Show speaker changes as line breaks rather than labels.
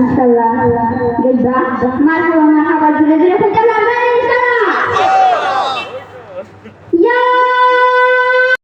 ইনশাআল্লাহ গেদা মারহাবা